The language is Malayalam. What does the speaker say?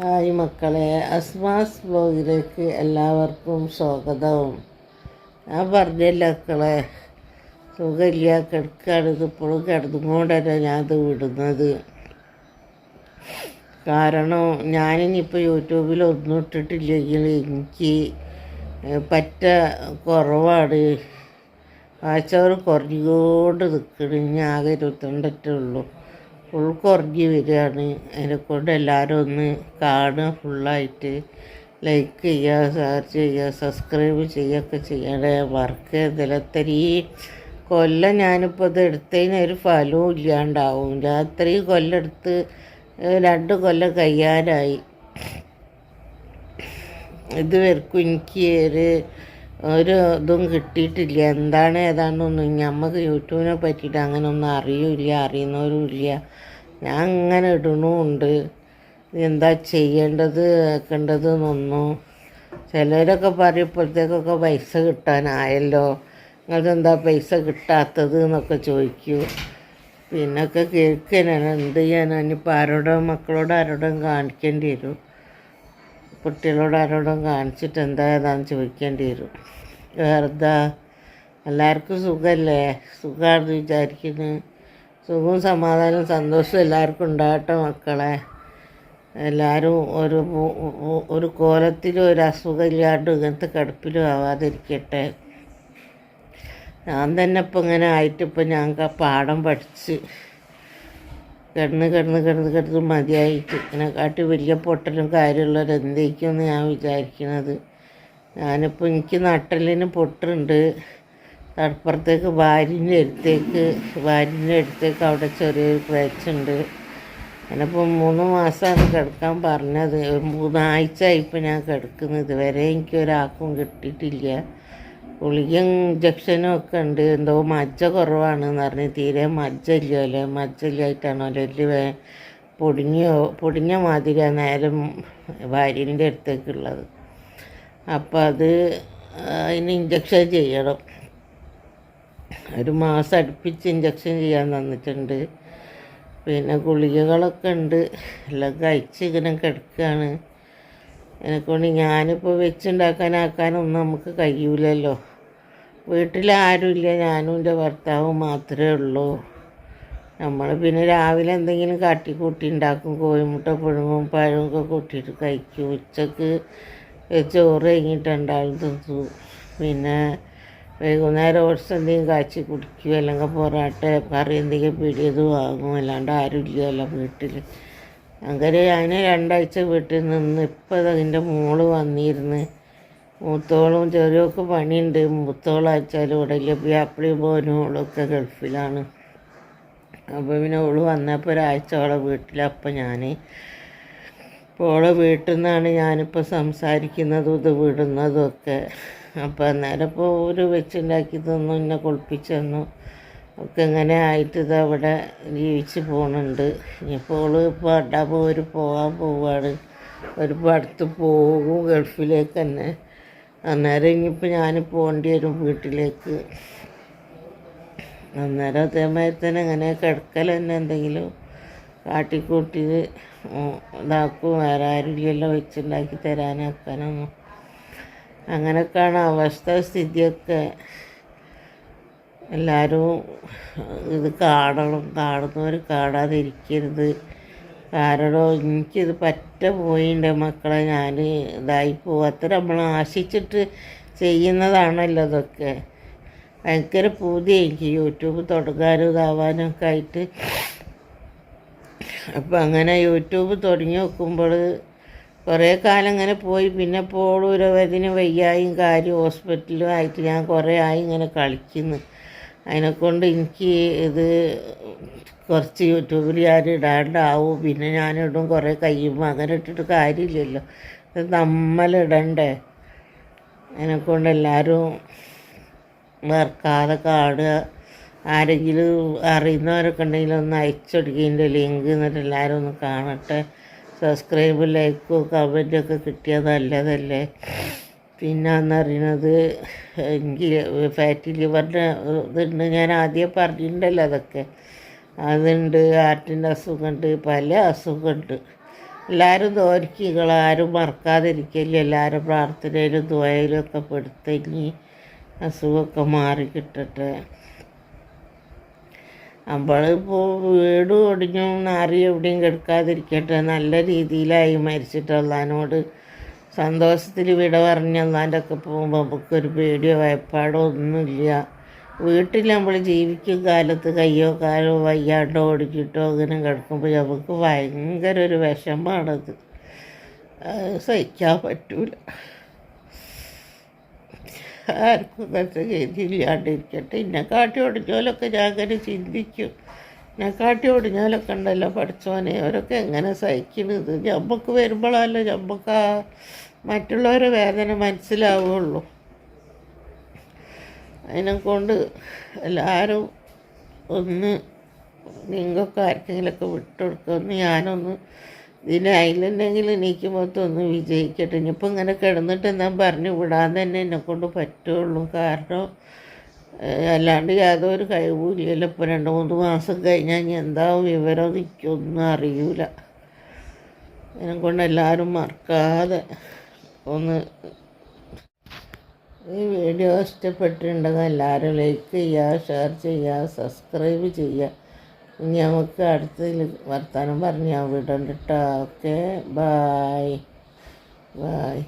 ഹായ് മക്കളെ അസ്മാസ് ബ്ലോഗിലേക്ക് എല്ലാവർക്കും സ്വാഗതവും. ഞാൻ പറഞ്ഞല്ലോ മക്കളെ സുഖമില്ല കിടക്കാണ്. ഇപ്പോഴും കിടന്നുകൊണ്ടല്ല ഞാനത് വിടുന്നത്. കാരണം ഞാനിനിപ്പോൾ യൂട്യൂബിൽ ഒന്നും ഇട്ടിട്ടില്ലെങ്കിൽ എനിക്ക് പറ്റ കുറവാണ്. വായിച്ചവർ കുറഞ്ഞുകൊണ്ട് നിൽക്കണം. ഇനി ആകെ ഇരുപത്തിരണ്ടറ്റേ ഉള്ളൂ ഫുൾ കുറഞ്ഞ് വരികയാണ്. അതിനെക്കൊണ്ട് എല്ലാവരും ഒന്ന് കാണുക ഫുള്ളായിട്ട് ലൈക്ക് ചെയ്യുക ഷെയർ ചെയ്യുക സബ്സ്ക്രൈബ് ചെയ്യുകയൊക്കെ ചെയ്യണേ. വർക്ക് ഇതിലത്രയും കൊല്ലം ഞാനിപ്പോൾ ഇത് എടുത്തതിന് ഒരു ഫലവും ഇല്ലാണ്ടാവും രാത്രി കൊല്ലം എടുത്ത് രണ്ട് കൊല്ലം കഴിയാനായി. ഇതുവരെക്കും എനിക്ക് ഒരു ഒരു ഇതും കിട്ടിയിട്ടില്ല. എന്താണ് ഏതാണെന്നൊന്നും നമുക്ക് യൂട്യൂബിനെ പറ്റിയിട്ട് അങ്ങനെ ഒന്നും അറിയില്ല അറിയുന്നവരും ഇല്ല. ഞാൻ അങ്ങനെ ഇടണമുണ്ട് എന്താ ചെയ്യേണ്ടത് ആക്കേണ്ടത് എന്നൊന്നും. ചിലരൊക്കെ പറയുമ്പോഴത്തേക്കൊക്കെ പൈസ കിട്ടാനായല്ലോ. നിങ്ങൾക്കെന്താ പൈസ കിട്ടാത്തത്? എന്നൊക്കെ ചോദിക്കൂ. പിന്നൊക്കെ കേൾക്കാനാണ് എന്ത് ചെയ്യാനാണ് ഇനിയിപ്പോൾ ആരോടോ മക്കളോട് ആരോടും കാണിക്കേണ്ടി വരും. കുട്ടികളോട് ആരോടും കാണിച്ചിട്ട് എന്താ ഏതാന്ന് ചോദിക്കേണ്ടി വരും. വേറെന്താ? എല്ലാവർക്കും സുഖമല്ലേ സുഖമാണെന്ന് വിചാരിക്കുന്നു. സുഖവും സമാധാനവും സന്തോഷവും എല്ലാവർക്കും ഉണ്ടാകട്ടെ മക്കളെ. എല്ലാവരും ഒരു ഒരു കോലത്തിലും ഒരു അസുഖമില്ലാണ്ട് ഇങ്ങനത്തെ കിടപ്പിലും ആവാതിരിക്കട്ടെ. ഞാൻ തന്നെ ഇപ്പം ഇങ്ങനെ ആയിട്ട് ഇപ്പം ആ പാഠം പഠിച്ച് കിടന്ന് കിടന്ന് കിടന്ന് കിടന്ന് മതിയായിട്ട് ഇതിനെക്കാട്ടി വലിയ പൊട്ടലും കാര്യമുള്ളവർ എന്തേക്കുമെന്ന് ഞാൻ വിചാരിക്കുന്നത് ഞാനിപ്പോൾ എനിക്ക് നട്ടലിന് പൊട്ടുണ്ട്. തടപ്പുറത്തേക്ക് ഭാര്യന്റെ അടുത്തേക്ക് ഭാര്യന്റെ അടുത്തേക്ക് അവിടെ ചെറിയൊരു ക്രാച്ചുണ്ട് ഞാനിപ്പോൾ മൂന്ന് മാസമാണ് കിടക്കാൻ പറഞ്ഞത്. മൂന്നാഴ്ച ആയിപ്പോൾ ഞാൻ കിടക്കുന്നത് ഇതുവരെ എനിക്ക് ഒരാൾക്കും കിട്ടിയിട്ടില്ല. ഗുളികയും ഇഞ്ചക്ഷനും ഒക്കെ ഉണ്ട്. എന്തോ മജ്ജ കുറവാണെന്ന് പറഞ്ഞ് തീരെ മജ്ജ ഇല്ലല്ലോ മജ്ജ ഇല്ലായിട്ടാണോ വലിയ വേ പൊടിഞ്ഞോ പൊടിഞ്ഞ മാതിരിയാണ് നേരം ഭാര്യന്റെ അടുത്തേക്കുള്ളത് അപ്പോൾ അത് അതിന് ഇഞ്ചക്ഷൻ ചെയ്യണം. ഒരു മാസം അടുപ്പിച്ച് ഇഞ്ചക്ഷൻ ചെയ്യാൻ തന്നിട്ടുണ്ട്. പിന്നെ ഗുളികകളൊക്കെ ഉണ്ട്. എല്ലാം കഴിച്ച് ഇങ്ങനെ കിടക്കുകയാണ് എന്നെക്കൊണ്ട് ഞാനിപ്പോൾ വെച്ചുണ്ടാക്കാനാക്കാനൊന്നും നമുക്ക് കഴിയൂലല്ലോ. വീട്ടിൽ ആരുമില്ല ഞാനും എന്റെ ഭർത്താവും മാത്രമേ ഉള്ളൂ. നമ്മൾ പിന്നെ രാവിലെ എന്തെങ്കിലും കാട്ടിക്കൂട്ടി ഉണ്ടാക്കും. കോഴിമുട്ട പുഴുങ്ങും പഴമൊക്കെ കൂട്ടിയിട്ട് കഴിക്കും. ഉച്ചയ്ക്ക് ചോറ് കഴിഞ്ഞിട്ട് തിന്നു. പിന്നെ വൈകുന്നേരം ഓട്സ് എന്തെങ്കിലും കാച്ചി കുടിക്കുക അല്ലെങ്കിൽ പൊറാട്ട കറി എന്തെങ്കിലും പിടിയത് വാങ്ങും അല്ലാണ്ട് ആരും ഇല്ലല്ലോ വീട്ടിൽ. അങ്ങനെ ഞാൻ രണ്ടാഴ്ച വീട്ടിൽ നിന്ന് ഇപ്പം അതിന്റെ മോൾ വന്നിരുന്ന്. മൂത്തോളും ചെറിയൊക്കെ പണിയുണ്ട്. മൂത്തോളാച്ചാലും ഇവിടെ ഇല്ല. അപ്പോഴും പോലും ഓളൊക്കെ ഗൾഫിലാണ്. അപ്പോൾ പിന്നെ ഓൾ വന്നപ്പോൾ ഒരാഴ്ച ഓളെ വീട്ടിലപ്പം ഞാൻ. ഇപ്പോൾ ഓളെ വീട്ടിൽ നിന്നാണ് ഞാനിപ്പോൾ സംസാരിക്കുന്നതും ഇത് വിടുന്നതും ഒക്കെ. അപ്പോൾ അന്നേരം ഇപ്പോൾ ഒരു വെച്ചുണ്ടാക്കി തന്നു എന്നെ കുളിപ്പിച്ച് തന്നു. ഒക്കെ ഇങ്ങനെ ആയിട്ട് ഇത് അവിടെ ജീവിച്ച് പോകുന്നുണ്ട് ഇനിയിപ്പോൾ ഇപ്പോൾ അഡാപ്പോൾ ഒരു പോകാൻ പോവാണ്. ഒരു അടുത്ത് പോകും ഗൾഫിലേക്ക് തന്നെ. അന്നേരം ഇനിയിപ്പോൾ ഞാൻ പോകേണ്ടി വരും വീട്ടിലേക്ക്. അന്നേരം അതേമാതിരി തന്നെ ഇങ്ങനെ കിടക്കൽ തന്നെ എന്തെങ്കിലും കാട്ടിക്കൂട്ടി ഇതാക്കും. വേറെ ആരുടെയെല്ലാം വെച്ചുണ്ടാക്കി തരാനാക്കാനൊന്നും അങ്ങനെയൊക്കെയാണ് അവസ്ഥ സ്ഥിതിയൊക്കെ. എല്ലാവരും ഇത് കാണണം കാണുന്നവർ കാണാതിരിക്കരുത്. കാരണം എനിക്കിത് പറ്റ പോയിണ്ട് മക്കളെ ഞാൻ ഇതായി അത്ര നമ്മൾ ആശിച്ചിട്ട് ചെയ്യുന്നതാണല്ലോ ഇതൊക്കെ. ഭയങ്കര പൂതി എനിക്ക് യൂട്യൂബ് തുടങ്ങാനും ഇതാവാനും ഒക്കെ ആയിട്ട്. അപ്പം അങ്ങനെ യൂട്യൂബ് തുടങ്ങി നോക്കുമ്പോൾ കുറേ കാലം ഇങ്ങനെ പോയി. പിന്നെ ഇപ്പോൾ ഒരു ഇതിന് വയ്യായും കാര്യം ഹോസ്പിറ്റലും ആയിട്ട് ഞാൻ കുറേ ആയി ഇങ്ങനെ കളിക്കുന്നു. അതിനെക്കൊണ്ട് എനിക്ക് ഇത് കുറച്ച് യൂട്യൂബിൽ ഞാൻ ഇടാണ്ടാവും. പിന്നെ ഞാനിടും കുറേ കയ്യുമ്പോൾ അങ്ങനെ ഇട്ടിട്ട് കാര്യമില്ലല്ലോ. ഇത് നമ്മളിടണ്ടേ. അതിനെക്കൊണ്ട് എല്ലാവരും വർക്കാതെ കാണുക. ആരെങ്കിലും അറിയുന്നവരൊക്കെ ഉണ്ടെങ്കിൽ ഒന്ന് അയച്ചൊടുക്കിന്റെ ലിങ്ക് എന്നിട്ട് എല്ലാവരും ഒന്ന് കാണട്ടെ. സബ്സ്ക്രൈബ് ലൈക്കും കമന്റൊക്കെ കിട്ടിയാൽ നല്ലതല്ലേ? പിന്നെ എന്നറിയണത് ഫാറ്റി ലിവറിന്റെ ഇതുണ്ട്. ഞാൻ ആദ്യം പറഞ്ഞിട്ടുണ്ടല്ലോ അതൊക്കെ. അതുണ്ട് ഹാർട്ടിന്റെ അസുഖമുണ്ട് പല അസുഖമുണ്ട്. എല്ലാവരും ദോരിക്കുക ആരും മറക്കാതിരിക്കില്ല? എല്ലാവരും പ്രാർത്ഥനയിലും ദ്വയിലും ഒക്കെ പെടുത്തങ്ങി അസുഖമൊക്കെ മാറി കിട്ടട്ടെ. നമ്മളിപ്പോൾ വീട് ഒടിഞ്ഞു നാറി എവിടെയും കിടക്കാതിരിക്കട്ടെ. നല്ല രീതിയിലായി മരിച്ചിട്ട് അള്ളഹാനോട് സന്തോഷത്തിൽ വിട പറഞ്ഞ് അള്ളാന്റെ ഒക്കെ പോകുമ്പോൾ നമുക്കൊരു പേടിയോ ഭയപ്പാടോ ഒന്നുമില്ല. വീട്ടിൽ നമ്മൾ ജീവിക്കും കാലത്ത് കയ്യോ കാലോ വയ്യാണ്ടോ ഒടിച്ചിട്ടോ അങ്ങനെ കിടക്കുമ്പോൾ നമുക്ക് ഭയങ്കര ഒരു വിഷമാണത് സഹിക്കാൻ പറ്റൂല. ആർക്കും ഗതിയില്ലാണ്ടിരിക്കട്ടെ എന്നെ കാട്ടി ഒടിഞ്ഞോലൊക്കെ ഞാൻ അങ്ങനെ ചിന്തിക്കും. എന്നെ കാട്ടി ഒടിഞ്ഞോലൊക്കെ ഉണ്ടല്ലോ പഠിച്ചോനെ അവരൊക്കെ എങ്ങനെ സഹിക്കുന്നത് നമുക്ക് വരുമ്പോഴല്ലോ നമുക്ക് ആ മറ്റുള്ളവരെ വേദന മനസ്സിലാവുള്ളൂ. അതിനെ കൊണ്ട് എല്ലാവരും ഒന്ന് നിങ്ങൾക്ക് ആർക്കെങ്കിലുമൊക്കെ വിട്ടുകൊടുക്കുമെന്ന് ഞാനൊന്ന് ഇതിനായില്ലെന്നെങ്കിൽ എനിക്ക് മൊത്തം ഒന്ന് വിജയിക്കട്ടെ. ഇനിയിപ്പോൾ ഇങ്ങനെ കിടന്നിട്ട് എന്നാൽ പറഞ്ഞു വിടാൻ തന്നെ എന്നെക്കൊണ്ട് പറ്റുള്ളൂ. കാരണം അല്ലാണ്ട് യാതൊരു കഴിവില്ലല്ലോ ഇപ്പോൾ രണ്ട് മൂന്ന് മാസം കഴിഞ്ഞാൽ ഇനി എന്താ വിവരം നിൽക്കൊന്നും അറിയൂല. കൊണ്ട് എല്ലാവരും മറക്കാതെ ഒന്ന് ഈ വീഡിയോ ഇഷ്ടപ്പെട്ടിട്ടുണ്ടെങ്കിൽ എല്ലാവരും ലൈക്ക് ചെയ്യുക ഷെയർ ചെയ്യുക സബ്സ്ക്രൈബ് ചെയ്യുക. നമുക്ക് അടുത്തതിൽ വർത്തമാനം പറഞ്ഞ് ഞാൻ വിടണ്ട കേട്ടോ ഓക്കെ ബായ് ബായ്